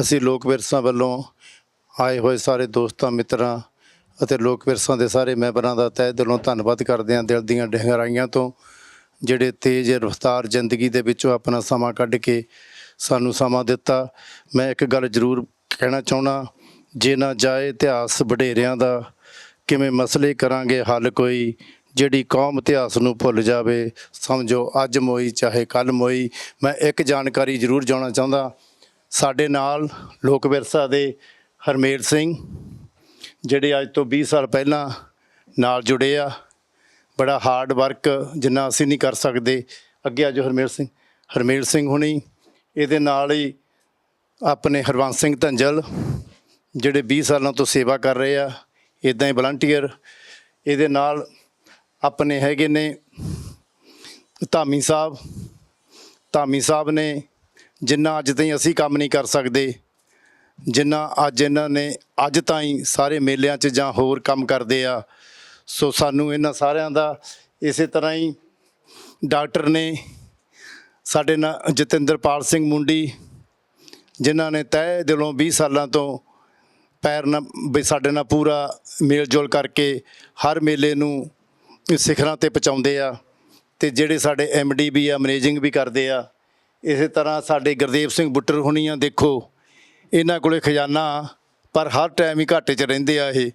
ਅਸੀਂ ਲੋਕ ਵਿਰਸਾ ਵੱਲੋਂ ਆਏ ਹੋਏ ਸਾਰੇ ਦੋਸਤਾਂ, ਮਿੱਤਰਾਂ ਅਤੇ ਲੋਕ ਵਿਰਸਾ ਦੇ ਸਾਰੇ ਮੈਂਬਰਾਂ ਦਾ ਤਹਿ ਦਿਲੋਂ ਧੰਨਵਾਦ ਕਰਦੇ ਹਾਂ ਦਿਲ ਦੀਆਂ ਡਹਿਰਾਈਆਂ ਤੋਂ, ਜਿਹੜੇ ਤੇਜ਼ ਰਫ਼ਤਾਰ ਜ਼ਿੰਦਗੀ ਦੇ ਵਿੱਚੋਂ ਆਪਣਾ ਸਮਾਂ ਕੱਢ ਕੇ ਸਾਨੂੰ ਸਮਾਂ ਦਿੱਤਾ। ਮੈਂ ਇੱਕ ਗੱਲ ਜ਼ਰੂਰ ਕਹਿਣਾ ਚਾਹੁੰਦਾ, ਜੇ ਨਾ ਜਾਏ ਇਤਿਹਾਸ ਵਡੇਰਿਆਂ ਦਾ, ਕਿਵੇਂ ਮਸਲੇ ਕਰਾਂਗੇ ਹੱਲ ਕੋਈ? ਜਿਹੜੀ ਕੌਮ ਇਤਿਹਾਸ ਨੂੰ ਭੁੱਲ ਜਾਵੇ, ਸਮਝੋ ਅੱਜ ਮੋਈ ਚਾਹੇ ਕੱਲ ਮੋਈ। ਮੈਂ ਇੱਕ ਜਾਣਕਾਰੀ ਜ਼ਰੂਰ ਜਾਣਾ ਚਾਹੁੰਦਾ ਸਾਡੇ ਨਾਲ ਲੋਕ ਵਿਰਸਾ ਦੇ ਹਰਮੇਲ ਸਿੰਘ, ਜਿਹੜੇ ਅੱਜ ਤੋਂ 20 ਸਾਲ ਪਹਿਲਾਂ ਨਾਲ ਜੁੜੇ ਆ। ਬੜਾ ਹਾਰਡ ਵਰਕ ਜਿੰਨਾ ਅਸੀਂ ਨਹੀਂ ਕਰ ਸਕਦੇ। ਅੱਗੇ ਅੱਜ ਹਰਮੇਲ ਸਿੰਘ। ਹਰਮੇਲ ਸਿੰਘ ਹੁਣੀ, ਇਹਦੇ ਨਾਲ ਹੀ ਆਪਣੇ ਹਰਵੰਸ ਸਿੰਘ ਧੰਜਲ, ਜਿਹੜੇ 20 ਸਾਲਾਂ ਤੋਂ ਸੇਵਾ ਕਰ ਰਹੇ ਆ। ਇਦਾਂ ਹੀ ਵਲੰਟੀਅਰ ਇਹਦੇ ਨਾਲ ਆਪਣੇ ਹੈਗੇ ਨੇ ਧਾਮੀ ਸਾਹਿਬ। ਧਾਮੀ ਸਾਹਿਬ ਨੇ ਜਿੰਨਾ ਅੱਜ ਤਾਈਂ ਅਸੀਂ ਕੰਮ ਨਹੀਂ ਕਰ ਸਕਦੇ, ਜਿੰਨਾ ਅੱਜ ਇਹਨਾਂ ਨੇ ਅੱਜ ਤਾਈਂ ਸਾਰੇ ਮੇਲਿਆਂ 'ਚ ਜਾਂ ਹੋਰ ਕੰਮ ਕਰਦੇ ਆ, ਸੋ ਸਾਨੂੰ ਇਹਨਾਂ ਸਾਰਿਆਂ ਦਾ ਇਸੇ ਤਰ੍ਹਾਂ ਹੀ ਡਾਕਟਰ ਨੇ ਸਾਡੇ ਨਾਲ ਜਤਿੰਦਰਪਾਲ ਸਿੰਘ ਮੁੰਡੀ, ਜਿਨ੍ਹਾਂ ਨੇ ਤਹਿ ਦਿਲੋਂ 20 ਸਾਲਾਂ ਤੋਂ ਪੈਰ ਨਾਲ ਵੀ ਸਾਡੇ ਨਾਲ ਪੂਰਾ ਮੇਲ ਜੋਲ ਕਰਕੇ ਹਰ ਮੇਲੇ ਨੂੰ ਸਿਖਰਾਂ ਤੇ ਪਹੁੰਚਾਉਂਦੇ ਆ, ਤੇ ਜਿਹੜੇ ਸਾਡੇ ਡੀ ਵੀ ਆ ਮੈਨੇਜਿੰਗ ਵੀ ਕਰਦੇ ਆ ਇਸੇ ਤਰ੍ਹਾਂ ਸਾਡੇ ਗੁਰਦੇਵ ਸਿੰਘ ਬੁੱਟਰ ਹੁਣੀਆਂ ਦੇਖੋ, ਇਹਨਾਂ ਕੋਲੇ ਖਜ਼ਾਨਾ ਪਰ ਹਰ ਟਾਈਮ ਹੀ ਘਾਟੇ 'ਚ ਰਹਿੰਦੇ ਆ ਇਹ।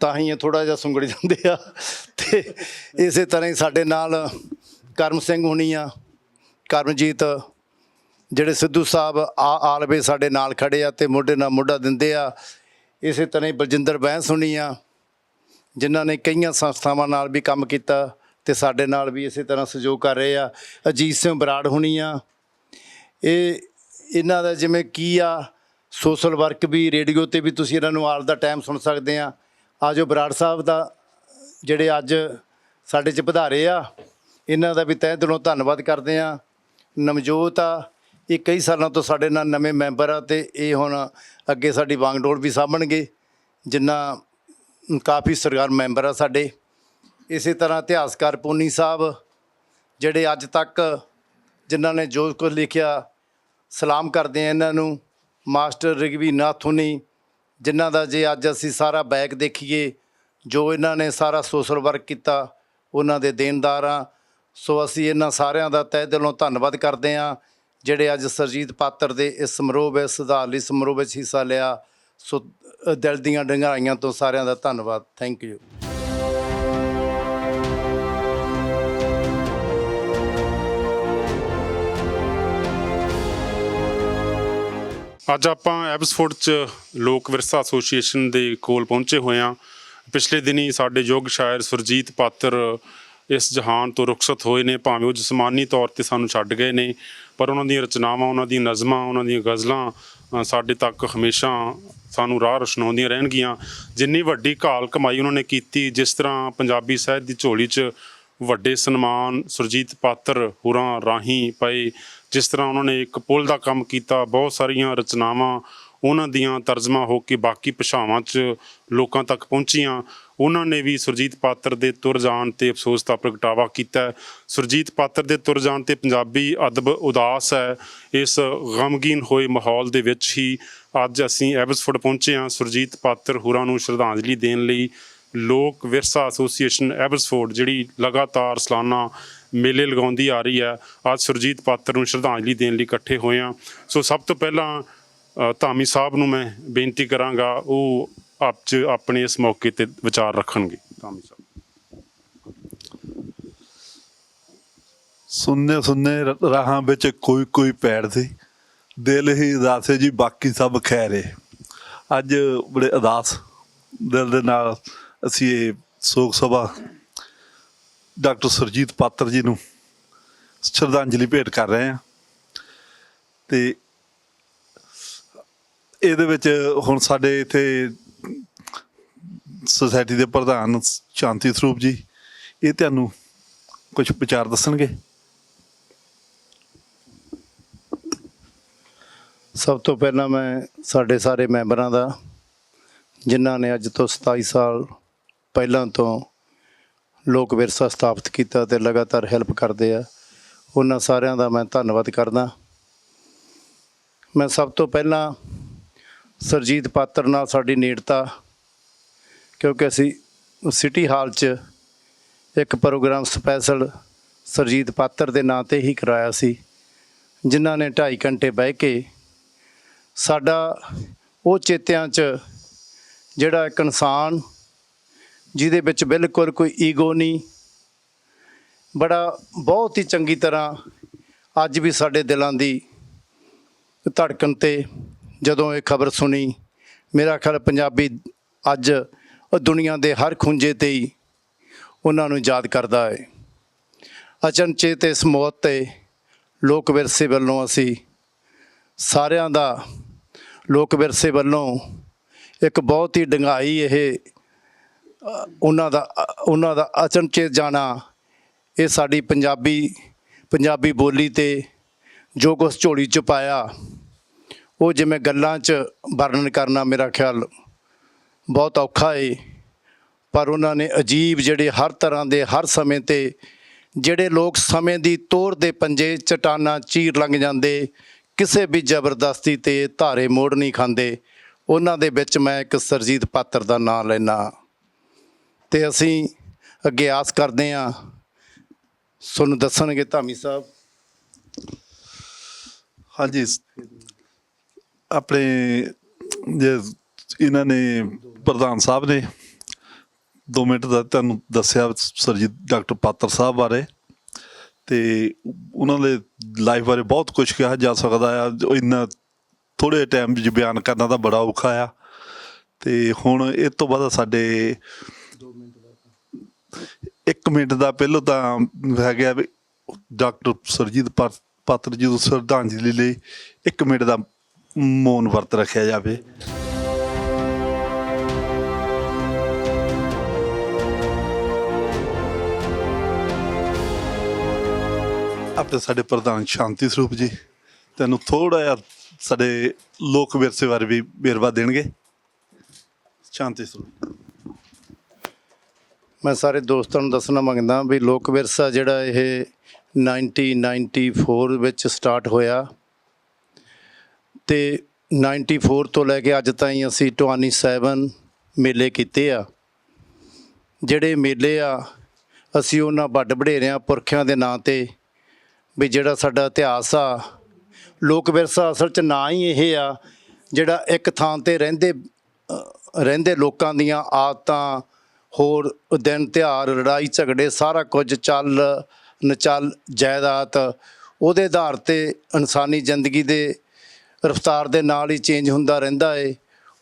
ਤਾਂ ਹੀ ਇਹ ਥੋੜਾ ਜਿਹਾ ਸੁੰਗੜ ਜਾਂਦੇ ਆ। ਤੇ ਇਸੇ ਤਰ੍ਹਾਂ ਹੀ ਸਾਡੇ ਨਾਲ ਕਰਮ ਸਿੰਘ ਹੁਣੀ ਆ ਕਰਮਜੀਤ, ਜਿਹੜੇ ਸਿੱਧੂ ਸਾਹਿਬ ਆ ਆਲਵੇ ਸਾਡੇ ਨਾਲ ਖੜੇ ਆ ਤੇ ਮੋਢੇ ਨਾਲ ਮੋਢਾ ਦਿੰਦੇ ਆ। ਇਸੇ ਤਰ੍ਹਾਂ ਹੀ ਬਲਜਿੰਦਰ ਬੈਂਸ ਹੁਣੀ ਆ ਜਿਨ੍ਹਾਂ ਨੇ ਕਈਆਂ ਸੰਸਥਾਵਾਂ ਨਾਲ ਵੀ ਕੰਮ ਕੀਤਾ ਤੇ ਸਾਡੇ ਨਾਲ ਵੀ ਇਸੇ ਤਰ੍ਹਾਂ ਸਹਿਯੋਗ ਕਰ ਰਹੇ ਆ। ਅਜੀਤ ਸਿੰਘ ਬਰਾੜ ਹੁਣੀ ਆ ਇਹ ਇਹਨਾਂ ਦਾ ਜਿਵੇਂ ਕੀ ਆ ਸੋਸ਼ਲ ਵਰਕ ਵੀ ਰੇਡੀਓ ਤੇ ਵੀ ਤੁਸੀਂ ਇਹਨਾਂ ਨੂੰ ਆਲ ਦਾ ਟਾਈਮ ਸੁਣ ਸਕਦੇ ਆ। ਆਜੋ ਬਰਾੜ ਸਾਹਿਬ ਦਾ ਜਿਹੜੇ ਅੱਜ ਸਾਡੇ ਚ ਵਧਾਰੇ ਆ, ਇਹਨਾਂ ਦਾ ਵੀ ਤਹਿ ਦਿਲੋਂ ਧੰਨਵਾਦ ਕਰਦੇ ਆ। ਨਵਜੋਤ ਆ, ਇਹ ਕਈ ਸਾਲਾਂ ਤੋਂ ਸਾਡੇ ਨਾਲ ਨਵੇਂ ਮੈਂਬਰ ਆ ਤੇ ਇਹ ਹੁਣ ਅੱਗੇ ਸਾਡੀ ਵਾਂਗਡੋਰ ਵੀ ਸਾਂਭਣਗੇ, ਜਿੰਨਾ ਕਾਫੀ ਸਰਕਾਰ ਮੈਂਬਰ ਆ ਸਾਡੇ। ਇਸੇ ਤਰ੍ਹਾਂ ਇਤਿਹਾਸਕਾਰ ਪੂਨੀ ਸਾਹਿਬ, ਜਿਹੜੇ ਅੱਜ ਤੱਕ ਜਿਨ੍ਹਾਂ ਨੇ ਜੋ ਕੁਝ ਲਿਖਿਆ, ਸਲਾਮ ਕਰਦੇ ਆ ਇਹਨਾਂ ਨੂੰ, ਮਾਸਟਰ ਰਗਵੀ ਨਾਥੁਨੀ ਜਿਨ੍ਹਾਂ ਦਾ ਜੇ ਅੱਜ ਅਸੀਂ ਸਾਰਾ ਬੈਕ ਦੇਖੀਏ, ਜੋ ਇਹਨਾਂ ਨੇ ਸਾਰਾ ਸੋਸ਼ਲ ਵਰਕ ਕੀਤਾ, ਉਹਨਾਂ ਦੇ ਦੇਣਦਾਰ ਆ ਸੋ ਅਸੀਂ ਇਹਨਾਂ ਸਾਰਿਆਂ ਦਾ ਤਹਿ ਦਿਲੋਂ ਧੰਨਵਾਦ ਕਰਦੇ ਆ ਜਿਹੜੇ ਅੱਜ ਸਰਜੀਤ ਪਾਤਰ ਦੇ ਇਸ ਸਮਾਰੋਹ ਵਿੱਚ ਸੁਧਾਰਲੀ ਸਮਾਰੋਹ ਵਿੱਚ ਹਿੱਸਾ ਲਿਆ। ਸੋ ਦਿਲ ਦੀਆਂ ਡੰਗਾਈਆਂ ਤੋਂ ਸਾਰਿਆਂ ਦਾ ਧੰਨਵਾਦ। ਥੈਂਕ ਯੂ ਅੱਜ ਆਪਾਂ ਐਬਸਫੋਰਡ ਚ ਲੋਕ ਵਿਰਸਾ ਐਸੋਸੀਏਸ਼ਨ ਦੇ ਕੋਲ ਪਹੁੰਚੇ ਹੋਏ ਹਾਂ। ਪਿਛਲੇ ਦਿਨੀ ਸਾਡੇ ਯੋਗ ਸ਼ਾਇਰ ਸੁਰਜੀਤ ਪਾਤਰ ਇਸ ਜਹਾਨ ਤੋਂ ਰੁਖਸਤ ਹੋਏ ਨੇ, ਭਾਵੇਂ ਉਹ ਜਿਸਮਾਨੀ ਤੌਰ ਤੇ ਸਾਨੂੰ ਛੱਡ ਗਏ ਨੇ, ਪਰ ਉਹਨਾਂ ਦੀਆਂ ਰਚਨਾਵਾਂ, ਉਹਨਾਂ ਦੀਆਂ ਨਜ਼ਮਾਂ, ਉਹਨਾਂ ਦੀਆਂ ਗਜ਼ਲਾਂ ਸਾਡੇ ਤੱਕ ਹਮੇਸ਼ਾ ਸਾਨੂੰ ਰਾਹ ਰੁਸ਼ਨਾਉਂਦੀਆਂ ਰਹਿਣਗੀਆਂ। ਜਿੰਨੀ ਵੱਡੀ ਘਾਲ ਕਮਾਈ ਉਹਨਾਂ ਨੇ ਕੀਤੀ, ਜਿਸ ਤਰ੍ਹਾਂ ਪੰਜਾਬੀ ਸਾਹਿਤ ਦੀ ਝੋਲੀ 'ਚ ਵੱਡੇ ਸਨਮਾਨ ਸੁਰਜੀਤ ਪਾਤਰ ਹੋਰਾਂ ਰਾਹੀਂ ਪਏ ਜਿਸ ਤਰ੍ਹਾਂ ਉਹਨਾਂ ਨੇ ਇੱਕ ਪੁਲ ਦਾ ਕੰਮ ਕੀਤਾ, ਬਹੁਤ ਸਾਰੀਆਂ ਰਚਨਾਵਾਂ ਉਹਨਾਂ ਦੀਆਂ ਤਰਜਮਾ ਹੋ ਕੇ ਬਾਕੀ ਭਾਸ਼ਾਵਾਂ 'ਚ ਲੋਕਾਂ ਤੱਕ ਪਹੁੰਚੀਆਂ। ਉਹਨਾਂ ਨੇ ਵੀ ਸੁਰਜੀਤ ਪਾਤਰ ਦੇ ਤੁਰ ਜਾਣ ਤੇ ਅਫਸੋਸ ਦਾ ਪ੍ਰਗਟਾਵਾ ਕੀਤਾ। ਸੁਰਜੀਤ ਪਾਤਰ ਦੇ ਤੁਰ ਜਾਣ ਤੇ ਪੰਜਾਬੀ ਅਦਬ ਉਦਾਸ ਹੈ। ਇਸ ਗਮਗੀਨ ਹੋਏ ਮਾਹੌਲ ਦੇ ਵਿੱਚ ਹੀ ਅੱਜ ਅਸੀਂ ਐਬਸਫੋਰਡ ਪਹੁੰਚੇ ਹਾਂ। ਸੁਰਜੀਤ ਪਾਤਰ ਹੋਰਾਂ ਨੂੰ ਸ਼ਰਧਾਂਜਲੀ ਦੇਣ ਲਈ ਲੋਕ ਵਿਰਸਾ ਐਸੋਸੀਏਸ਼ਨ ਐਬਸਫੋਰਡ ਜਿਹੜੀ ਲਗਾਤਾਰ ਸਾਲਾਨਾ ਮੇਲੇ ਲਗਾਉਂਦੀ ਆ ਰਹੀ ਹੈ, ਅੱਜ ਸੁਰਜੀਤ ਪਾਤਰ ਨੂੰ ਸ਼ਰਧਾਂਜਲੀ ਦੇਣ ਲਈ ਇਕੱਠੇ ਹੋਏ ਹਾਂ। ਸੋ ਸਭ ਤੋਂ ਪਹਿਲਾਂ ਧਾਮੀ ਸਾਹਿਬ ਨੂੰ ਮੈਂ ਬੇਨਤੀ ਕਰਾਂਗਾ, ਉਹ ਆਪ ਚ ਆਪਣੇ ਇਸ ਮੌਕੇ ਤੇ ਵਿਚਾਰ ਰੱਖਣਗੇ। ਧਾਮੀ ਸਾਹਿਬ। ਸੁਣਨੇ ਸੁਣਨੇ ਰ- ਰਾਹਾਂ ਵਿੱਚ ਕੋਈ ਕੋਈ ਪੈੜਦੇ ਦਿਲ ਹੀ ਉਦਾਸੇ ਜੀ, ਬਾਕੀ ਸਭ ਖੈਰੇ ਅੱਜ ਬੜੇ ਉਦਾਸ ਦਿਲ ਦੇ ਨਾਲ ਅਸੀਂ ਇਹ ਸੋਗ ਸਭਾ ਡਾਕਟਰ ਸਰਜੀਤ ਪਾਤਰ ਜੀ ਨੂੰ ਸ਼ਰਧਾਂਜਲੀ ਭੇਟ ਕਰ ਰਹੇ ਹਾਂ। ਤੇ ਇਹਦੇ ਵਿੱਚ ਹੁਣ ਸਾਡੇ ਇੱਥੇ ਸੁਸਾਇਟੀ ਦੇ ਪ੍ਰਧਾਨ ਸ਼ਾਂਤੀ ਸਰੂਪ ਜੀ, ਇਹ ਤੁਹਾਨੂੰ ਕੁਝ ਵਿਚਾਰ ਦੱਸਣਗੇ? ਸਭ ਤੋਂ ਪਹਿਲਾਂ ਮੈਂ ਸਾਡੇ ਸਾਰੇ ਮੈਂਬਰਾਂ ਦਾ, ਜਿਨ੍ਹਾਂ ਨੇ ਅੱਜ ਤੋਂ 27 ਸਾਲ ਪਹਿਲਾਂ ਤੋਂ ਲੋਕ ਵਿਰਸਾ ਸਥਾਪਿਤ ਕੀਤਾ ਤੇ ਲਗਾਤਾਰ ਹੈਲਪ ਕਰਦੇ ਆ। ਉਹਨਾਂ ਸਾਰਿਆਂ ਦਾ ਮੈਂ ਧੰਨਵਾਦ ਕਰਦਾ। ਮੈਂ ਸਭ ਤੋਂ ਪਹਿਲਾਂ ਸਰਜੀਤ ਪਾਤਰ ਨਾਲ ਸਾਡੀ ਨੇੜਤਾ, ਕਿਉਂਕਿ ਅਸੀਂ ਸਿਟੀ ਹਾਲ 'ਚ ਇੱਕ ਪ੍ਰੋਗਰਾਮ ਸਪੈਸ਼ਲ ਸਰਜੀਤ ਪਾਤਰ ਦੇ ਨਾਂ ਤੇ ਹੀ ਕਰਾਇਆ ਸੀ, ਜਿਨ੍ਹਾਂ ਨੇ 2.5 ਘੰਟੇ ਬਹਿ ਕੇ ਸਾਡਾ ਉਹ ਚੇਤਿਆਂ 'ਚ ਜਿਹੜਾ ਇੱਕ ਇਨਸਾਨ ਜਿਹਦੇ ਵਿੱਚ ਬਿਲਕੁਲ ਕੋਈ ਈਗੋ ਨਹੀਂ। ਬੜਾ ਬਹੁਤ ਹੀ ਚੰਗੀ ਤਰ੍ਹਾਂ ਅੱਜ ਵੀ ਸਾਡੇ ਦਿਲਾਂ ਦੀ ਧੜਕਣ ਤੇ ਜਦੋਂ ਇਹ ਖਬਰ ਸੁਣੀ, ਮੇਰਾ ਖਿਆਲ ਪੰਜਾਬੀ ਅੱਜ ਉਹ ਦੁਨੀਆ ਦੇ ਹਰ ਖੁੰਝੇ ਤੇ ਹੀ ਉਹਨਾਂ ਨੂੰ ਯਾਦ ਕਰਦਾ ਹੈ। ਅਚਨਚੇਤ ਇਸ ਮੌਤ ਤੇ ਲੋਕ ਵਿਰਸੇ ਵੱਲੋਂ ਅਸੀਂ ਸਾਰਿਆਂ ਦਾ ਲੋਕ ਵਿਰਸੇ ਵੱਲੋਂ ਇੱਕ ਬਹੁਤ ਹੀ ਡੰਗਾਈ ਇਹ ਉਹਨਾਂ ਦਾ ਉਹਨਾਂ ਦਾ ਅਚਨਚੇਤ ਜਾਣਾ, ਇਹ ਸਾਡੀ ਪੰਜਾਬੀ ਪੰਜਾਬੀ ਬੋਲੀ ਤੇ ਜੋ ਕੁਛ ਝੋਲੀ ਚ ਪਾਇਆ, ਉਹ ਜਿਵੇਂ ਗੱਲਾਂ 'ਚ ਵਰਣਨ ਕਰਨਾ ਮੇਰਾ ਖਿਆਲ ਬਹੁਤ ਔਖਾ ਏ, ਪਰ ਉਹਨਾਂ ਨੇ ਅਜੀਬ ਜਿਹੜੇ ਹਰ ਤਰ੍ਹਾਂ ਦੇ, ਹਰ ਸਮੇਂ ਤੇ ਜਿਹੜੇ ਲੋਕ ਸਮੇਂ ਦੀ ਤੋਰ ਦੇ ਪੰਜੇ ਚਟਾਨਾ ਚੀਰ ਲੰਘ ਜਾਂਦੇ, ਕਿਸੇ ਵੀ ਜ਼ਬਰਦਸਤੀ ਤੇ ਧਾਰੇ ਮੋੜ ਨਹੀਂ ਖਾਂਦੇ, ਉਹਨਾਂ ਦੇ ਵਿੱਚ ਮੈਂ ਇੱਕ ਸਰਜੀਤ ਪਾਤਰ ਦਾ ਨਾਮ ਲੈਣਾ ਤੇ ਅਸੀਂ ਅੱਗੇ ਆਸ ਕਰਦੇ ਹਾਂ। ਤੁਹਾਨੂੰ ਦੱਸਣਗੇ ਧਾਮੀ ਸਾਹਿਬ। ਹਾਂਜੀ। ਆਪਣੇ ਜੇ ਇਹਨਾਂ ਨੇ ਪ੍ਰਧਾਨ ਸਾਹਿਬ ਨੇ 2 ਮਿੰਟ ਦਾ ਤੁਹਾਨੂੰ ਦੱਸਿਆ ਸਰਜੀਤ ਡਾਕਟਰ ਪਾਤਰ ਸਾਹਿਬ ਬਾਰੇ। ਤੇ ਉਹਨਾਂ ਦੇ ਲਾਈਫ ਬਾਰੇ ਬਹੁਤ ਕੁਝ ਕਿਹਾ ਜਾ ਸਕਦਾ ਆ। ਇੰਨਾ ਥੋੜੇ ਟਾਈਮ ਵਿੱਚ ਬਿਆਨ ਕਰਨਾ ਤਾਂ ਬੜਾ ਔਖਾ ਆ। ਤੇ ਹੁਣ ਇਹ ਤੋਂ ਬਾਅਦ ਸਾਡੇ 1 ਮਿੰਟ ਦਾ ਪਹਿਲਾਂ ਤਾਂ ਹੈਗਾ ਵੀ ਡਾਕਟਰ ਸਰਜੀਤ ਪਾਤਰ ਜੀ ਨੂੰ ਸ਼ਰਧਾਂਜਲੀ ਲਈ 1 ਮਿੰਟ ਦਾ ਮੌਨ ਵਰਤ ਰੱਖਿਆ ਜਾਵੇ। ਆਪਣੇ ਸਾਡੇ ਪ੍ਰਧਾਨ ਸ਼ਾਂਤੀ ਸਰੂਪ ਜੀ, ਤੈਨੂੰ ਥੋੜਾ ਜਿਹਾ ਸਾਡੇ ਲੋਕ ਵਿਰਸੇ ਬਾਰੇ ਵੀ ਵੇਰਵਾ ਦੇਣਗੇ। ਸ਼ਾਂਤੀ ਸਰੂਪ। ਮੈਂ ਸਾਰੇ ਦੋਸਤਾਂ ਨੂੰ ਦੱਸਣਾ ਮੰਗਦਾ ਵੀ ਲੋਕ ਵਿਰਸਾ ਜਿਹੜਾ ਇਹ 1994 ਵਿੱਚ ਸਟਾਰਟ ਹੋਇਆ। ਤੇ 94 ਤੋਂ ਲੈ ਕੇ ਅੱਜ ਤਾਈਂ ਅਸੀਂ 27 ਮੇਲੇ ਕੀਤੇ ਆ। ਜਿਹੜੇ ਮੇਲੇ ਆ, ਅਸੀਂ ਉਹਨਾਂ ਵੱਡ ਵਡੇਰਿਆਂ, ਪੁਰਖਿਆਂ ਦੇ ਨਾਂ ਤੇ ਵੀ ਜਿਹੜਾ ਸਾਡਾ ਇਤਿਹਾਸ ਆ, ਲੋਕ ਵਿਰਸਾ ਅਸਲ 'ਚ ਨਾਂ ਹੀ ਇਹ ਆ ਜਿਹੜਾ ਇੱਕ ਥਾਂ ਤੇ ਰਹਿੰਦੇ ਰਹਿੰਦੇ ਲੋਕਾਂ ਦੀਆਂ ਆਦਤਾਂ ਹੋਰ ਦਿਨ ਤਿਉਹਾਰ, ਲੜਾਈ ਝਗੜੇ ਸਾਰਾ ਕੁਝ ਚੱਲ, ਨਚਲ, ਜਾਇਦਾਦ ਉਹਦੇ ਆਧਾਰ ਤੇ ਇਨਸਾਨੀ ਜ਼ਿੰਦਗੀ ਦੇ ਰਫਤਾਰ ਦੇ ਨਾਲ ਹੀ ਚੇਂਜ ਹੁੰਦਾ ਰਹਿੰਦਾ ਏ।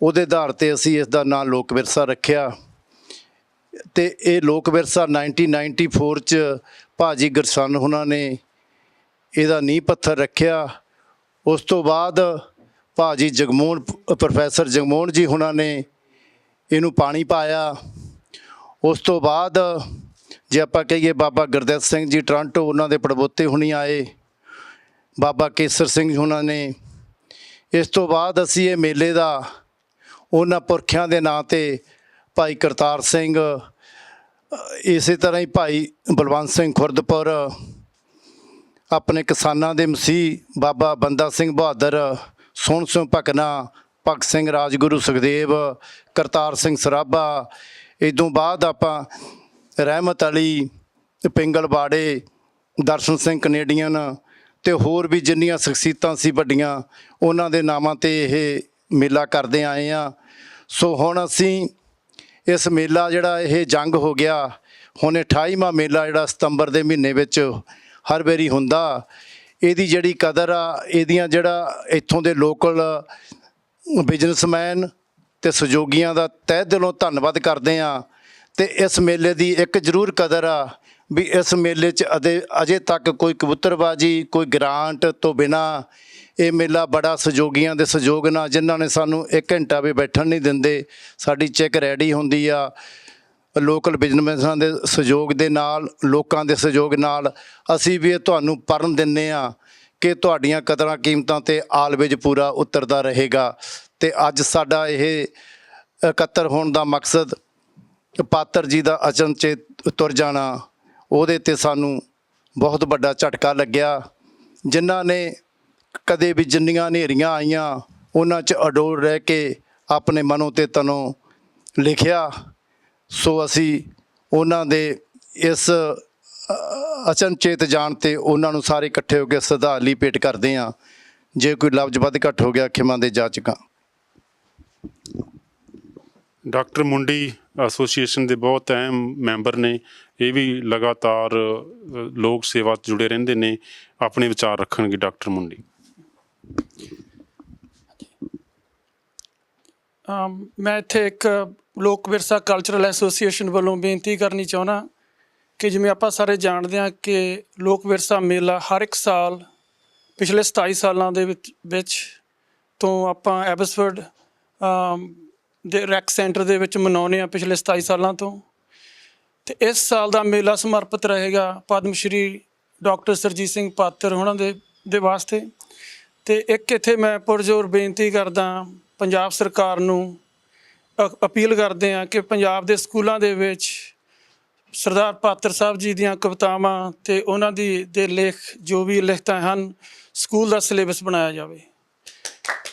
ਉਹਦੇ ਆਧਾਰ ਤੇ ਅਸੀਂ ਇਸ ਦਾ ਨਾਮ ਲੋਕ ਵਿਰਸਾ ਰੱਖਿਆ। ਤੇ ਇਹ ਲੋਕ ਵਿਰਸਾ 1994 ਚ ਭਾਜੀ ਗੁਰਸਨ ਉਹਨਾਂ ਨੇ ਇਹਦਾ ਨੀਂਹ ਪੱਥਰ ਰੱਖਿਆ। ਉਸ ਤੋਂ ਬਾਅਦ ਭਾਜੀ ਜਗਮੋਹਨ, ਪ੍ਰੋਫੈਸਰ ਜਗਮੋਹਨ ਜੀ ਉਹਨਾਂ ਨੇ ਇਹਨੂੰ ਪਾਣੀ ਪਾਇਆ। ਉਸ ਤੋਂ ਬਾਅਦ ਜੇ ਆਪਾਂ ਕਹੀਏ ਬਾਬਾ ਗੁਰਦਿੱਤ ਸਿੰਘ ਜੀ ਟ੍ਰਾਂਟੋ, ਉਹਨਾਂ ਦੇ ਪੜਬੋਤੇ ਹੁਣੀ ਆਏ। ਬਾਬਾ ਕੇਸਰ ਸਿੰਘ ਉਹਨਾਂ ਨੇ। ਇਸ ਤੋਂ ਬਾਅਦ ਅਸੀਂ ਇਹ ਮੇਲੇ ਦਾ ਉਹਨਾਂ ਪੁਰਖਿਆਂ ਦੇ ਨਾਂ ਤੇ ਭਾਈ ਕਰਤਾਰ ਸਿੰਘ, ਇਸੇ ਤਰ੍ਹਾਂ ਹੀ ਭਾਈ ਬਲਵੰਤ ਸਿੰਘ ਖੁਰਦਪੁਰ, ਆਪਣੇ ਕਿਸਾਨਾਂ ਦੇ ਮਸੀਹ ਬਾਬਾ ਬੰਦਾ ਸਿੰਘ ਬਹਾਦਰ, ਸੋਹਣ ਸਿੰਘ ਭਕਨਾ ਭਗਤ ਸਿੰਘ ਰਾਜਗੁਰੂ ਸੁਖਦੇਵ, ਕਰਤਾਰ ਸਿੰਘ ਸਰਾਭਾ ਇਦੋਂ ਬਾਅਦ ਆਪਾਂ ਰਹਿਮਤ ਅਲੀ ਪਿੰਗਲਵਾੜੇ ਦਰਸ਼ਨ ਸਿੰਘ ਕੈਨੇਡੀਅਨ ਤੇ ਹੋਰ ਵੀ ਜਿੰਨੀਆਂ ਸ਼ਖਸੀਅਤਾਂ ਸੀ ਵੱਡੀਆਂ, ਉਹਨਾਂ ਦੇ ਨਾਮਾਂ ਤੇ ਇਹ ਮੇਲਾ ਕਰਦੇ ਆਏ ਆ ਸੋ ਹੁਣ ਅਸੀਂ ਇਸ ਮੇਲਾ ਜਿਹੜਾ ਇਹ ਜੰਗ ਹੋ ਗਿਆ, ਹੁਣ 28ਵਾਂ ਮੇਲਾ ਜਿਹੜਾ ਸਤੰਬਰ ਦੇ ਮਹੀਨੇ ਵਿੱਚ ਹਰ ਵਾਰੀ ਹੁੰਦਾ, ਇਹਦੀ ਜਿਹੜੀ ਕਦਰ ਆ, ਇਹਦੀਆਂ ਜਿਹੜਾ ਇੱਥੋਂ ਦੇ ਲੋਕਲ ਬਿਜ਼ਨਸਮੈਨ ਤੇ ਸਹਿਯੋਗੀਆਂ ਦਾ ਤਹਿ ਦਿਲੋਂ ਧੰਨਵਾਦ ਕਰਦੇ ਆ ਤੇ ਇਸ ਮੇਲੇ ਦੀ ਇੱਕ ਜ਼ਰੂਰ ਕਦਰ ਆ ਵੀ ਇਸ ਮੇਲੇ 'ਚ ਅਦੇ ਅਜੇ ਤੱਕ ਕੋਈ ਕਬੂਤਰਬਾਜੀ, ਕੋਈ ਗ੍ਰਾਂਟ ਤੋਂ ਬਿਨਾ ਇਹ ਮੇਲਾ ਬੜਾ ਸਹਿਯੋਗੀਆਂ ਦੇ ਸਹਿਯੋਗ ਨਾਲ ਜਿਨ੍ਹਾਂ ਨੇ ਸਾਨੂੰ 1 ਘੰਟਾ ਵੀ ਬੈਠਣ ਨਹੀਂ ਦਿੰਦੇ, ਸਾਡੀ ਚੈੱਕ ਰੈਡੀ ਹੁੰਦੀ ਆ। ਲੋਕਲ ਬਿਜ਼ਨਸਮੈਨਾਂ ਦੇ ਸਹਿਯੋਗ ਦੇ ਨਾਲ, ਲੋਕਾਂ ਦੇ ਸਹਿਯੋਗ ਨਾਲ ਅਸੀਂ ਵੀ ਇਹ ਤੁਹਾਨੂੰ ਪਰਨ ਦਿੰਨੇ ਆ ਕਿ ਤੁਹਾਡੀਆਂ ਕਦਰਾਂ ਕੀਮਤਾਂ ਤੇ ਆਲਵੇਜ ਪੂਰਾ ਉਤਰਦਾ ਰਹੇਗਾ। ਤੇ ਅੱਜ ਸਾਡਾ ਇਹ ਇਕੱਤਰ ਹੋਣ ਦਾ ਮਕਸਦ ਪਾਤਰ ਜੀ ਦਾ ਅਚਨਚੇਤ ਤੁਰ ਜਾਣਾ, ਉਹਦੇ ਤੇ ਸਾਨੂੰ ਬਹੁਤ ਵੱਡਾ ਝਟਕਾ ਲੱਗਿਆ। ਜਿਨ੍ਹਾਂ ਨੇ ਕਦੇ ਵੀ ਜਿੰਨੀਆਂ ਹਨੇਰੀਆਂ ਆਈਆਂ, ਉਹਨਾਂ 'ਚ ਅਡੋਲ ਰਹਿ ਕੇ ਆਪਣੇ ਮਨੋਂ ਤੇ ਤਨੋਂ ਲਿਖਿਆ। ਸੋ ਅਸੀਂ ਉਹਨਾਂ ਦੇ ਇਸ ਅਚਨਚੇਤ ਜਾਣ ਤੇ ਉਹਨਾਂ ਨੂੰ ਸਾਰੇ ਇਕੱਠੇ ਹੋ ਕੇ ਸ਼ਰਧਾਂਜਲੀ ਭੇਟ ਕਰਦੇ ਹਾਂ। ਜੇ ਕੋਈ ਲਫ਼ਜ਼ ਵੱਧ ਘੱਟ ਹੋ ਗਿਆ, ਖਿਮਾ ਦੇ ਜਾਚਕਾਂ ਡਾਕਟਰ ਮੁੰਡੀ ਐਸੋਸੀਏਸ਼ਨ ਦੇ ਬਹੁਤ ਅਹਿਮ ਮੈਂਬਰ ਨੇ। ਇਹ ਵੀ ਲਗਾਤਾਰ ਲੋਕ ਸੇਵਾ 'ਚ ਜੁੜੇ ਰਹਿੰਦੇ ਨੇ। ਆਪਣੇ ਵਿਚਾਰ ਰੱਖਣਗੇ ਡਾਕਟਰ ਮੁੰਡੀ। ਮੈਂ ਇੱਥੇ ਇੱਕ ਲੋਕ ਵਿਰਸਾ ਕਲਚਰਲ ਐਸੋਸੀਏਸ਼ਨ ਵੱਲੋਂ ਬੇਨਤੀ ਕਰਨੀ ਚਾਹੁੰਦਾ ਕਿ ਜਿਵੇਂ ਆਪਾਂ ਸਾਰੇ ਜਾਣਦੇ ਹਾਂ ਕਿ ਲੋਕ ਵਿਰਸਾ ਮੇਲਾ ਹਰ ਇੱਕ ਸਾਲ, ਪਿਛਲੇ 27 ਸਾਲਾਂ ਦੇ ਵਿੱਚ ਵਿੱਚ ਤੋਂ ਆਪਾਂ ਐਬਸਫੋਰਡ ਦੇ ਰੈਕ ਸੈਂਟਰ ਦੇ ਵਿੱਚ ਮਨਾਉਂਦੇ ਹਾਂ ਪਿਛਲੇ 27 ਸਾਲਾਂ ਤੋਂ। ਤੇ ਇਸ ਸਾਲ ਦਾ ਮੇਲਾ ਸਮਰਪਿਤ ਰਹੇਗਾ ਪਦਮ ਸ਼੍ਰੀ ਡਾਕਟਰ ਸਰਜੀਤ ਸਿੰਘ ਪਾਤਰ ਉਹਨਾਂ ਦੇ ਦੇ ਵਾਸਤੇ। ਤੇ ਇੱਕ ਇੱਥੇ ਮੈਂ ਪੁਰਜ਼ੋਰ ਬੇਨਤੀ ਕਰਦਾ ਪੰਜਾਬ ਸਰਕਾਰ ਨੂੰ ਅਪੀਲ ਕਰਦੇ ਹਾਂ ਕਿ ਪੰਜਾਬ ਦੇ ਸਕੂਲਾਂ ਦੇ ਵਿੱਚ ਸਰਦਾਰ ਪਾਤਰ ਸਾਹਿਬ ਜੀ ਦੀਆਂ ਕਵਿਤਾਵਾਂ ਤੇ ਉਹਨਾਂ ਦੀ, ਦੇ ਲੇਖ, ਜੋ ਵੀ ਲਿਖਤਾਂ ਹਨ, ਸਕੂਲ ਦਾ ਸਿਲੇਬਸ ਬਣਾਇਆ ਜਾਵੇ।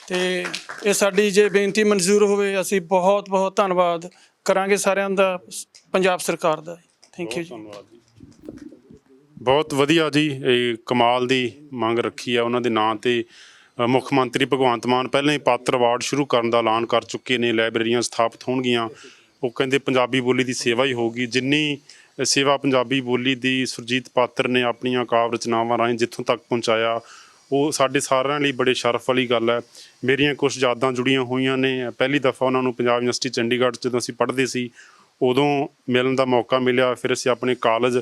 ਤੇ ਇਹ ਸਾਡੀ ਜੇ ਬੇਨਤੀ ਮਨਜ਼ੂਰ ਹੋਵੇ ਅਸੀਂ ਬਹੁਤ ਬਹੁਤ ਧੰਨਵਾਦ ਕਰਾਂਗੇ ਸਾਰਿਆਂ ਦਾ ਪੰਜਾਬ ਸਰਕਾਰ ਦਾ। ਥੈਂਕ ਯੂ ਜੀ। ਧੰਨਵਾਦ ਜੀ। ਬਹੁਤ ਵਧੀਆ ਜੀ ਇਹ ਕਮਾਲ ਦੀ ਮੰਗ ਰੱਖੀ ਆ ਉਹਨਾਂ ਦੇ ਨਾਂ ਤੇ ਮੁੱਖ ਮੰਤਰੀ ਭਗਵੰਤ ਮਾਨ ਪਹਿਲਾਂ ਹੀ ਪਾਤਰ ਅਵਾਰਡ ਸ਼ੁਰੂ ਕਰਨ ਦਾ ਐਲਾਨ ਕਰ ਚੁੱਕੇ ਨੇ ਲਾਇਬ੍ਰੇਰੀਆਂ ਸਥਾਪਿਤ ਹੋਣਗੀਆਂ। ਉਹ ਕਹਿੰਦੇ ਪੰਜਾਬੀ ਬੋਲੀ ਦੀ ਸੇਵਾ ਹੀ ਹੋਊਗੀ। ਜਿੰਨੀ ਸੇਵਾ ਪੰਜਾਬੀ ਬੋਲੀ ਦੀ ਸੁਰਜੀਤ ਪਾਤਰ ਨੇ ਆਪਣੀਆਂ ਕਾਵ ਰਚਨਾਵਾਂ ਰਾਹੀਂ ਜਿੱਥੋਂ ਤੱਕ ਪਹੁੰਚਾਇਆ ਉਹ ਸਾਡੇ ਸਾਰਿਆਂ ਲਈ ਬੜੇ ਸ਼ਰਫ ਵਾਲੀ ਗੱਲ ਹੈ। ਮੇਰੀਆਂ ਕੁਝ ਯਾਦਾਂ ਜੁੜੀਆਂ ਹੋਈਆਂ ਨੇ। ਪਹਿਲੀ ਦਫਾ ਉਹਨਾਂ ਨੂੰ ਪੰਜਾਬ ਯੂਨੀਵਰਸਿਟੀ ਚੰਡੀਗੜ੍ਹ 'ਚ ਜਦੋਂ ਅਸੀਂ ਪੜ੍ਹਦੇ ਸੀ, ਉਦੋਂ ਮਿਲਣ ਦਾ ਮੌਕਾ ਮਿਲਿਆ। ਫਿਰ ਅਸੀਂ ਆਪਣੇ ਕਾਲਜ,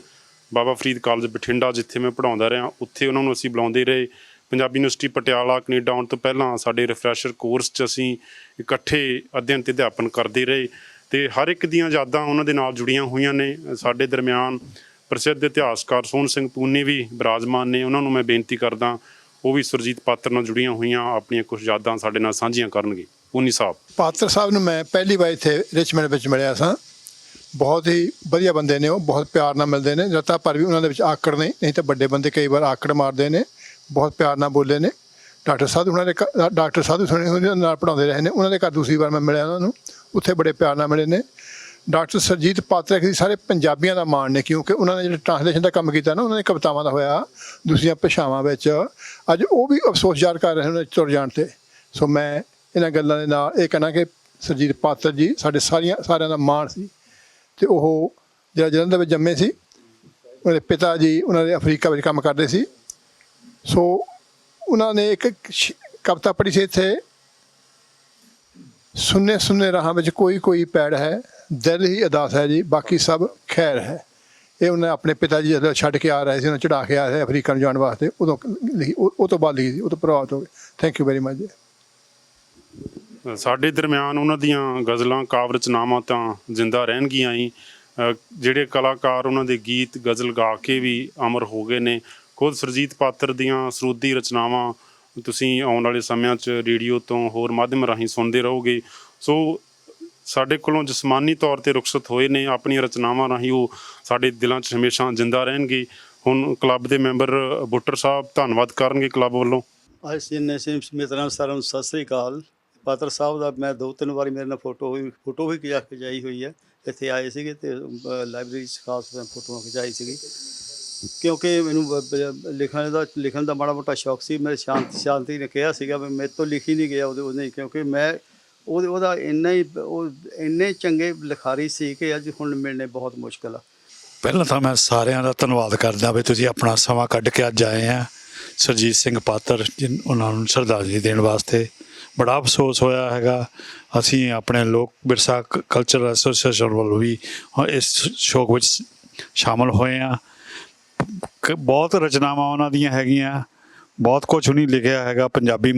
ਬਾਬਾ ਫਰੀਦ ਕਾਲਜ ਬਠਿੰਡਾ ਜਿੱਥੇ ਮੈਂ ਪੜਾਉਂਦਾ ਰਿਹਾ, ਉੱਥੇ ਉਹਨਾਂ ਨੂੰ ਅਸੀਂ ਬੁਲਾਉਂਦੇ ਰਹੇ। ਪੰਜਾਬੀ ਯੂਨੀਵਰਸਿਟੀ ਪਟਿਆਲਾ, ਕੈਨੇਡਾ ਆਉਣ ਤੋਂ ਪਹਿਲਾਂ ਸਾਡੇ ਰਿਫਰੈਸ਼ਰ ਕੋਰਸ 'ਚ ਅਸੀਂ ਇਕੱਠੇ ਅਧਿਐਨ ਤੇ ਅਧਿਆਪਨ ਕਰਦੇ ਰਹੇ ਤੇ ਹਰ ਇੱਕ ਦੀਆਂ ਯਾਦਾਂ ਉਹਨਾਂ ਦੇ ਨਾਲ ਜੁੜੀਆਂ ਹੋਈਆਂ ਨੇ। ਸਾਡੇ ਦਰਮਿਆਨ ਪ੍ਰਸਿੱਧ ਇਤਿਹਾਸਕਾਰ ਸੋਹਣ ਸਿੰਘ ਪੂਨੀ ਵੀ ਬਿਰਾਜਮਾਨ ਨੇ। ਉਹਨਾਂ ਨੂੰ ਮੈਂ ਬੇਨਤੀ ਕਰਦਾ ਉਹ ਵੀ ਸੁਰਜੀਤ ਪਾਤਰ ਨਾਲ ਜੁੜੀਆਂ ਹੋਈਆਂ, ਆਪਣੀਆਂ ਕੁਝ ਯਾਦਾਂ ਸਾਡੇ ਨਾਲ ਸਾਂਝੀਆਂ ਕਰਨਗੇ। ਪੂਨੀ ਸਾਹਿਬ ਪਾਤਰ ਸਾਹਿਬ ਨੂੰ ਮੈਂ ਪਹਿਲੀ ਵਾਰ ਇੱਥੇ ਰਿਚਮੈਂਡ ਵਿੱਚ ਮਿਲਿਆ ਸਾਂ। ਬਹੁਤ ਹੀ ਵਧੀਆ ਬੰਦੇ ਨੇ ਉਹ, ਬਹੁਤ ਪਿਆਰ ਨਾਲ ਮਿਲਦੇ ਨੇ। ਰਤਾ ਪਰ ਵੀ ਉਹਨਾਂ ਦੇ ਵਿੱਚ ਆਕੜ ਨਹੀਂ ਨਹੀਂ ਤਾਂ ਵੱਡੇ ਬੰਦੇ ਕਈ ਵਾਰ ਆਕੜ ਮਾਰਦੇ ਨੇ, ਬਹੁਤ ਪਿਆਰ ਨਾਲ ਬੋਲੇ ਨੇ। ਡਾਕਟਰ ਸਾਧੂ ਉਹਨਾਂ ਦੇ ਘ- ਡਾਕਟਰ ਸਾਧੂ ਸੁਣੇ ਉਹਨਾਂ ਨਾਲ ਪੜਾਉਂਦੇ ਰਹੇ ਨੇ। ਉਹਨਾਂ ਦੇ ਘਰ ਦੂਸਰੀ ਵਾਰ ਮੈਂ ਮਿਲਿਆ ਉਹਨਾਂ ਨੂੰ। ਉੱਥੇ ਬੜੇ ਪਿਆਰ ਨਾਲ ਮਿਲੇ ਨੇ। ਡਾਕਟਰ ਸਰਜੀਤ ਪਾਤਰ ਜੀ ਸਾਰੇ ਪੰਜਾਬੀਆਂ ਦਾ ਮਾਣ ਨੇ, ਕਿਉਂਕਿ ਉਹਨਾਂ ਨੇ ਜਿਹੜਾ ਟ੍ਰਾਂਸਲੇਸ਼ਨ ਦਾ ਕੰਮ ਕੀਤਾ ਨਾ, ਉਹਨਾਂ ਨੇ ਕਵਿਤਾਵਾਂ ਦਾ ਹੋਇਆ, ਦੂਸਰੀਆਂ ਭਾਸ਼ਾਵਾਂ ਵਿੱਚ। ਅੱਜ ਉਹ ਵੀ ਅਫਸੋਸ ਜ਼ਾਹਰ ਕਰ ਰਹੇ ਨੇ ਤੁਰ ਜਾਣ ਤੇ। ਸੋ ਮੈਂ ਇਹਨਾਂ ਗੱਲਾਂ ਦੇ ਨਾਲ ਇਹ ਕਹਿਣਾ ਕਿ ਸਰਜੀਤ ਪਾਤਰ ਜੀ, ਸਾਡੇ ਸਾਰੀਆਂ ਸਾਰਿਆਂ ਦਾ ਮਾਣ ਸੀ। ਤੇ ਉਹ ਜਿਹੜਾ ਜਲੰਧਰ ਵਿੱਚ ਜੰਮੇ ਸੀ ਉਹਨਾਂ ਦੇ ਪਿਤਾ ਜੀ ਉਹਨਾਂ ਦੇ ਅਫਰੀਕਾ ਵਿੱਚ ਕੰਮ ਕਰਦੇ ਸੀ। ਸੋ ਉਹਨਾਂ ਨੇ ਇੱਕ ਸ਼- ਕਵਿਤਾ ਪੜ੍ਹੀ ਸੀ ਇੱਥੇ, ਸੁੰਨੇ ਸੁੰਨੇ ਰਾਹਾਂ ਵਿੱਚ ਕੋਈ ਕੋਈ ਪੈੜ ਹੈ। ਦਿਲ ਹੀ ਅਦਾਸ ਹੈ ਜੀ, ਬਾਕੀ ਸਭ ਖੈਰ ਹੈ। ਇਹ ਉਹਨੇ ਆਪਣੇ ਪਿਤਾ ਜੀ ਜਦੋਂ ਛੱਡ ਕੇ ਆ ਰਹੇ ਸੀ, ਉਹਨਾਂ ਚੜਾ ਕੇ ਆ ਰਹੇ ਅਫਰੀਕਾ ਨੂੰ ਜਾਣ ਵਾਸਤੇ। ਉਦੋਂ ਲਿਖੀ, ਉਹ ਉਹ ਤੋਂ ਬਾਅਦ ਲਿਖੀ ਸੀ, ਉਹ ਤੋਂ ਪ੍ਰਭਾਵਿਤ ਹੋ ਗਏ। ਥੈਂਕ ਯੂ ਵੈਰੀ ਮਚ ਜੀ। ਸਾਡੇ ਦਰਮਿਆਨ ਉਹਨਾਂ ਦੀਆਂ ਗਜ਼ਲਾਂ, ਕਾਵ ਰਚਨਾਵਾਂ ਤਾਂ ਜ਼ਿੰਦਾ ਰਹਿਣਗੀਆਂ ਹੀ। ਜਿਹੜੇ ਕਲਾਕਾਰ ਉਹਨਾਂ ਦੇ ਗੀਤ, ਗਜ਼ਲ ਗਾ ਕੇ ਵੀ ਅਮਰ ਹੋ ਗਏ ਨੇ। ਖੁਦ ਸਰਜੀਤ ਪਾਤਰ ਦੀਆਂ ਸਰੂਦੀ ਰਚਨਾਵਾਂ ਤੁਸੀਂ ਆਉਣ ਵਾਲੇ ਸਮਿਆਂ 'ਚ ਰੇਡੀਓ ਤੋਂ ਹੋਰ ਮਾਧਿਅਮ ਰਾਹੀਂ ਸੁਣਦੇ ਰਹੋਗੇ। ਸੋ ਸਾਡੇ ਕੋਲੋਂ ਜਿਸਮਾਨੀ ਤੌਰ ਤੇ ਰੁਖਸਤ ਹੋਏ ਨੇ, ਆਪਣੀਆਂ ਰਚਨਾਵਾਂ ਰਾਹੀਂ ਉਹ ਸਾਡੇ ਦਿਲਾਂ 'ਚ ਹਮੇਸ਼ਾ ਜ਼ਿੰਦਾ ਰਹਿਣਗੇ। ਹੁਣ ਕਲੱਬ ਦੇ ਮੈਂਬਰ ਬੁੱਟਰ ਸਾਹਿਬ, ਧੰਨਵਾਦ ਕਰਨਗੇ ਕਲੱਬ ਵੱਲੋਂ। ਅੱਜ ਜਿੰਨੇ ਸੇ ਮਿੱਤਰਾਂ ਸਾਰਿਆਂ ਨੂੰ ਸਤਿ ਸ੍ਰੀ ਅਕਾਲ। ਪਾਤਰ ਸਾਹਿਬ ਦਾ ਮੈਂ ਦੋ ਤਿੰਨ ਵਾਰੀ ਮੇਰੇ ਨਾਲ ਫੋਟੋ ਹੋਈ ਫੋਟੋ ਵੀ ਖਿਚਾ ਖਿਚਾਈ ਹੋਈ ਹੈ। ਇੱਥੇ ਆਏ ਸੀਗੇ ਤੇ ਲਾਇਬ੍ਰੇਰੀ 'ਚ ਖਾਸ ਮੈਂ ਫੋਟੋਆਂ ਖਿਚਾਈ ਸੀਗੀ। ਕਿਉਂਕਿ ਮੈਨੂੰ ਲਿਖਣ ਦਾ ਲਿਖਣ ਦਾ ਮਾੜਾ ਮੋਟਾ ਸ਼ੌਕ ਸੀ। ਮੈਂ ਸ਼ਾਂਤੀ ਸ਼ਾਂਤੀ ਨੇ ਕਿਹਾ ਸੀਗਾ ਵੀ ਮੇਰੇ ਤੋਂ ਲਿਖੀ ਨਹੀਂ ਗਿਆ ਉਹਦੇ, ਉਹਨੇ, ਕਿਉਂਕਿ ਮੈਂ ਉਹਦੇ ਉਹਦਾ ਇੰਨਾ ਹੀ ਉਹ ਇੰਨੇ ਚੰਗੇ ਲਿਖਾਰੀ ਸੀ ਕਿ ਅੱਜ ਹੁਣ ਮਿਲਣੇ ਬਹੁਤ ਮੁਸ਼ਕਲ ਆ। ਪਹਿਲਾਂ ਤਾਂ ਮੈਂ ਸਾਰਿਆਂ ਦਾ ਧੰਨਵਾਦ ਕਰਦਾ ਵੀ ਤੁਸੀਂ ਆਪਣਾ ਸਮਾਂ ਕੱਢ ਕੇ ਅੱਜ ਆਏ ਆ। ਸਰਜੀਤ ਸਿੰਘ ਪਾਤਰ, ਜਿਨ ਉਹਨਾਂ ਨੂੰ ਸ਼ਰਧਾਂਜਲੀ ਦੇਣ ਵਾਸਤੇ ਬੜਾ ਅਫਸੋਸ ਹੋਇਆ ਹੈਗਾ। ਅਸੀਂ ਆਪਣੇ ਲੋਕ ਵਿਰਸਾ ਕ- ਕਲਚਰਲ ਐਸੋਸੀਏਸ਼ਨ ਵੱਲੋਂ ਵੀ ਇਸ ਸ਼ੋਕ ਵਿੱਚ ਸ਼ਾਮਲ ਹੋਏ ਆ। ਬਹੁਤ ਰਚਨਾਵਾਂ ਉਹਨਾਂ ਦੀਆਂ ਹੈਗੀਆਂ। ਬਹੁਤ ਕੁਝ ਉਹਨੇ ਲਿਖਿਆ ਹੈਗਾ, ਪੰਜਾਬੀ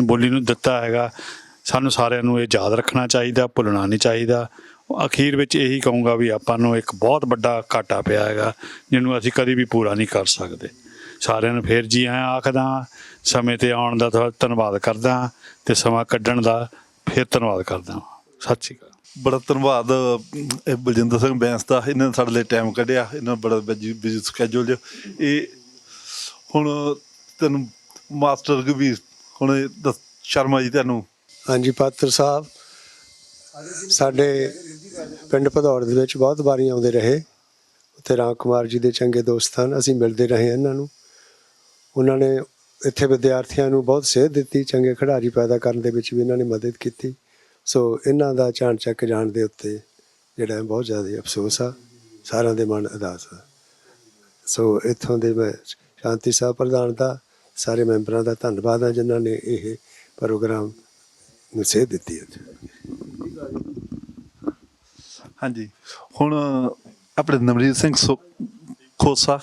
ਬੋਲੀ ਨੂੰ ਦਿੱਤਾ ਹੈਗਾ। ਸਾਨੂੰ ਸਾਰਿਆਂ ਨੂੰ ਇਹ ਯਾਦ ਰੱਖਣਾ ਚਾਹੀਦਾ, ਭੁੱਲਣਾ ਨਹੀਂ ਚਾਹੀਦਾ। ਅਖੀਰ ਵਿੱਚ ਇਹੀ ਕਹੂੰਗਾ ਵੀ ਆਪਾਂ ਨੂੰ ਇੱਕ ਬਹੁਤ ਵੱਡਾ ਘਾਟਾ ਪਿਆ ਹੈਗਾ, ਜਿਹਨੂੰ ਅਸੀਂ ਕਦੀ ਵੀ ਪੂਰਾ ਨਹੀਂ ਕਰ ਸਕਦੇ। ਸਾਰਿਆਂ ਨੂੰ ਫੇਰ ਜੀ ਆਇਆਂ ਆਖਦਾ, ਸਮੇਂ ਤੇ ਆਉਣ ਦਾ ਤੁਹਾਡਾ ਧੰਨਵਾਦ ਕਰਦਾ ਤੇ ਸਮਾਂ ਕੱਢਣ ਦਾ ਫੇਰ ਧੰਨਵਾਦ ਕਰਦਾ। ਸਤਿ ਸ਼੍ਰੀ ਅਕਾਲ। ਬੜਾ ਧੰਨਵਾਦ, ਇਹ ਬਲਜਿੰਦਰ ਸਿੰਘ ਬੈਂਸ ਦਾ, ਇਹਨਾਂ ਨੇ ਸਾਡੇ ਲਈ ਟਾਈਮ ਕੱਢਿਆ, ਇਹਨਾਂ ਬੜਾ ਬਿਜ਼ੀ ਸਕੇਜੂਲ ਜਿਹਾ ਇਹ ਹੁਣ ਤੈਨੂੰ ਮਾਸਟਰ ਵੀ ਹੁਣ ਇਹ ਸ਼ਰਮਾ ਜੀ ਤੁਹਾਨੂੰ ਹਾਂਜੀ, ਪਾਤਰ ਸਾਹਿਬ, ਸਾਡੇ ਪਿੰਡ ਭਦੌੜ ਦੇ ਵਿੱਚ ਬਹੁਤ ਵਾਰੀ ਆਉਂਦੇ ਰਹੇ। ਉੱਥੇ ਰਾਮ ਕੁਮਾਰ ਜੀ ਦੇ ਚੰਗੇ ਦੋਸਤ ਹਨ, ਅਸੀਂ ਮਿਲਦੇ ਰਹੇ ਇਹਨਾਂ ਨੂੰ। ਉਹਨਾਂ ਨੇ ਇੱਥੇ ਵਿਦਿਆਰਥੀਆਂ ਨੂੰ ਬਹੁਤ ਸੇਧ ਦਿੱਤੀ, ਚੰਗੇ ਖਿਡਾਰੀ ਪੈਦਾ ਕਰਨ ਦੇ ਵਿੱਚ ਵੀ ਇਹਨਾਂ ਨੇ ਮਦਦ ਕੀਤੀ। ਸੋ ਇਹਨਾਂ ਦਾ ਚਾਣ ਚੱਕ ਜਾਣ ਦੇ ਉੱਤੇ ਜਿਹੜਾ ਬਹੁਤ ਜ਼ਿਆਦਾ ਅਫਸੋਸ ਆ, ਸਾਰਿਆਂ ਦੇ ਮਨ ਅਦਾਸ ਆ। ਸੋ ਇੱਥੋਂ ਦੇ ਮੈਂ ਸ਼ਾਂਤੀ ਸਾਹਿਬ ਪ੍ਰਧਾਨ ਦਾ, ਸਾਰੇ ਮੈਂਬਰਾਂ ਦਾ ਧੰਨਵਾਦ ਆ ਜਿਨ੍ਹਾਂ ਨੇ ਇਹ ਪ੍ਰੋਗਰਾਮ ਨੂੰ ਸੇਧ ਦਿੱਤੀ ਹੈ ਹਾਂਜੀ। ਹੁਣ ਆਪਣੇ ਨਮਰੀਤ ਸਿੰਘ ਖੋਸਾ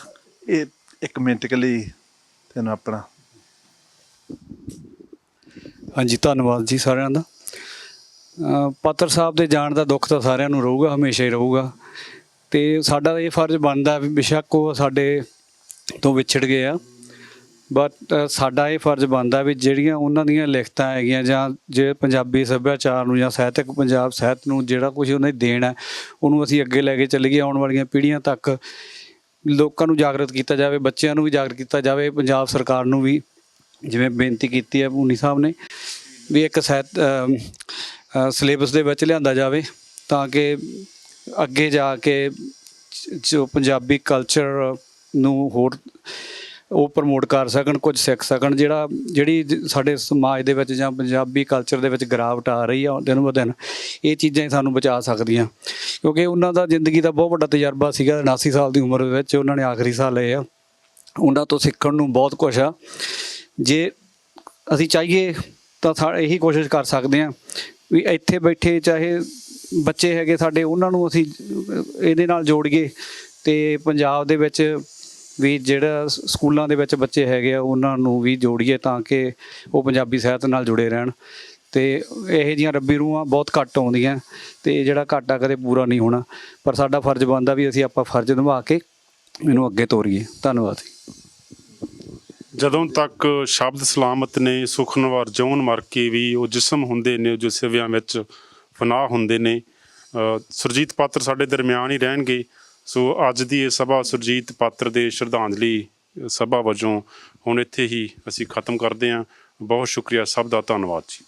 ਇਹ ਇੱਕ ਮਿੰਟ ਕੇ ਲਈ ਤੈਨੂੰ ਆਪਣਾ। ਹਾਂਜੀ ਧੰਨਵਾਦ ਜੀ ਸਾਰਿਆਂ ਦਾ। ਪਾਤਰ ਸਾਹਿਬ ਦੇ ਜਾਣ ਦਾ ਦੁੱਖ ਤਾਂ ਸਾਰਿਆਂ ਨੂੰ ਰਹੂਗਾ ਹਮੇਸ਼ਾ ਹੀ ਰਹੂਗਾ। ਤੇ ਸਾਡਾ ਇਹ ਫਰਜ਼ ਬਣਦਾ ਵੀ ਬੇਸ਼ੱਕ ਉਹ ਸਾਡੇ ਤੋਂ ਵਿਛੜ ਗਏ ਆ। ਬਟ ਸਾਡਾ ਇਹ ਫਰਜ਼ ਬਣਦਾ ਵੀ ਜਿਹੜੀਆਂ ਉਹਨਾਂ ਦੀਆਂ ਲਿਖਤਾਂ ਹੈਗੀਆਂ ਜਾਂ ਜੇ ਪੰਜਾਬੀ ਸੱਭਿਆਚਾਰ ਨੂੰ ਜਾਂ ਸਾਹਿਤਕ ਪੰਜਾਬ ਸਾਹਿਤ ਨੂੰ ਜਿਹੜਾ ਕੁਝ ਉਹਨੇ ਦੇਣਾ, ਉਹਨੂੰ ਅਸੀਂ ਅੱਗੇ ਲੈ ਕੇ ਚੱਲੀਏ, ਆਉਣ ਵਾਲੀਆਂ ਪੀੜ੍ਹੀਆਂ ਤੱਕ ਲੋਕਾਂ ਨੂੰ ਜਾਗਰਤ ਕੀਤਾ ਜਾਵੇ, ਬੱਚਿਆਂ ਨੂੰ ਵੀ ਜਾਗਰਤ ਕੀਤਾ ਜਾਵੇ, ਪੰਜਾਬ ਸਰਕਾਰ ਨੂੰ ਵੀ ਜਿਵੇਂ ਬੇਨਤੀ ਕੀਤੀ ਹੈ ਪੂਨੀ ਸਾਹਿਬ ਨੇ ਵੀ ਇੱਕ ਸਾਹਿਤ ਸਿਲੇਬਸ ਦੇ ਵਿੱਚ ਲਿਆਂਦਾ ਜਾਵੇ ਤਾਂ ਕਿ ਅੱਗੇ ਜਾ ਕੇ ਜੋ ਪੰਜਾਬੀ ਕਲਚਰ ਨੂੰ ਹੋਰ ਉਹ ਪ੍ਰਮੋਟ ਕਰ ਸਕਣ, ਕੁਝ ਸਿੱਖ ਸਕਣ, ਜਿਹੜਾ, ਜਿਹੜੀ ਸਾਡੇ ਸਮਾਜ ਦੇ ਵਿੱਚ ਜਾਂ ਪੰਜਾਬੀ ਕਲਚਰ ਦੇ ਵਿੱਚ ਗਿਰਾਵਟ ਆ ਰਹੀ ਆ ਦਿਨ ਬ ਦਿਨ ਇਹ ਚੀਜ਼ਾਂ ਹੀ ਸਾਨੂੰ ਬਚਾ ਸਕਦੀਆਂ। ਕਿਉਂਕਿ ਉਹਨਾਂ ਦਾ ਜ਼ਿੰਦਗੀ ਦਾ ਬਹੁਤ ਵੱਡਾ ਤਜਰਬਾ ਸੀਗਾ 79 ਸਾਲ ਦੀ ਉਮਰ ਵਿੱਚ ਉਹਨਾਂ ਨੇ ਆਖਰੀ ਸਾਲ ਲਏ ਆ। ਉਹਨਾਂ ਤੋਂ ਸਿੱਖਣ ਨੂੰ ਬਹੁਤ ਕੁਝ ਆ। ਜੇ ਅਸੀਂ ਚਾਹੀਏ ਤਾਂ ਸਾ, ਇਹੀ ਕੋਸ਼ਿਸ਼ ਕਰ ਸਕਦੇ ਹਾਂ ਵੀ ਇੱਥੇ ਬੈਠੇ ਚਾਹੇ ਬੱਚੇ ਹੈਗੇ ਸਾਡੇ, ਉਹਨਾਂ ਨੂੰ ਅਸੀਂ ਇਹਦੇ ਨਾਲ ਜੋੜੀਏ ਤੇ ਪੰਜਾਬ ਦੇ ਵਿੱਚ ਵੀ ਜਿਹੜਾ ਸਕੂਲਾਂ ਦੇ ਵਿੱਚ ਬੱਚੇ ਹੈਗੇ ਆ, ਉਹਨਾਂ ਨੂੰ ਵੀ ਜੋੜੀਏ ਤਾਂ ਕਿ ਉਹ ਪੰਜਾਬੀ ਸਾਹਿਤ ਨਾਲ ਜੁੜੇ ਰਹਿਣ। ਤੇ ਇਹੋ ਜੀਆਂ ਰੱਬੀ ਰੂਹਾਂ ਬਹੁਤ ਘੱਟ ਆਉਂਦੀਆਂ ਤੇ ਜਿਹੜਾ ਘਾਟਾ ਕਦੇ ਪੂਰਾ ਨਹੀਂ ਹੋਣਾ। ਪਰ ਸਾਡਾ ਫਰਜ਼ ਬਣਦਾ ਵੀ ਅਸੀਂ ਆਪਾਂ ਫਰਜ਼ ਨਿਭਾ ਕੇ ਇਹਨੂੰ ਅੱਗੇ ਤੋਰੀਏ। ਧੰਨਵਾਦ ਜਦੋਂ ਤੱਕ ਸ਼ਬਦ ਸਲਾਮਤ ਨੇ ਸੁਖਨਵਾਰ ਜੌਨ ਮਰ ਕੇ ਵੀ ਉਹ ਜਿਸਮ ਹੁੰਦੇ ਨੇ ਜੋ ਸਿਵਿਆਂ ਵਿੱਚ ਫਨਾਹ ਹੁੰਦੇ ਨੇ ਸੁਰਜੀਤ ਪਾਤਰ ਸਾਡੇ ਦਰਮਿਆਨ ਹੀ ਰਹਿਣਗੇ। ਸੋ ਅੱਜ ਦੀ ਇਹ ਸਭਾ ਸੁਰਜੀਤ ਪਾਤਰ ਦੇ ਸ਼ਰਧਾਂਜਲੀ ਸਭਾ ਵਜੋਂ ਹੁਣ ਇੱਥੇ ਹੀ ਅਸੀਂ ਖਤਮ ਕਰਦੇ ਹਾਂ। ਬਹੁਤ ਸ਼ੁਕਰੀਆ, ਸਭ ਦਾ ਧੰਨਵਾਦ ਜੀ।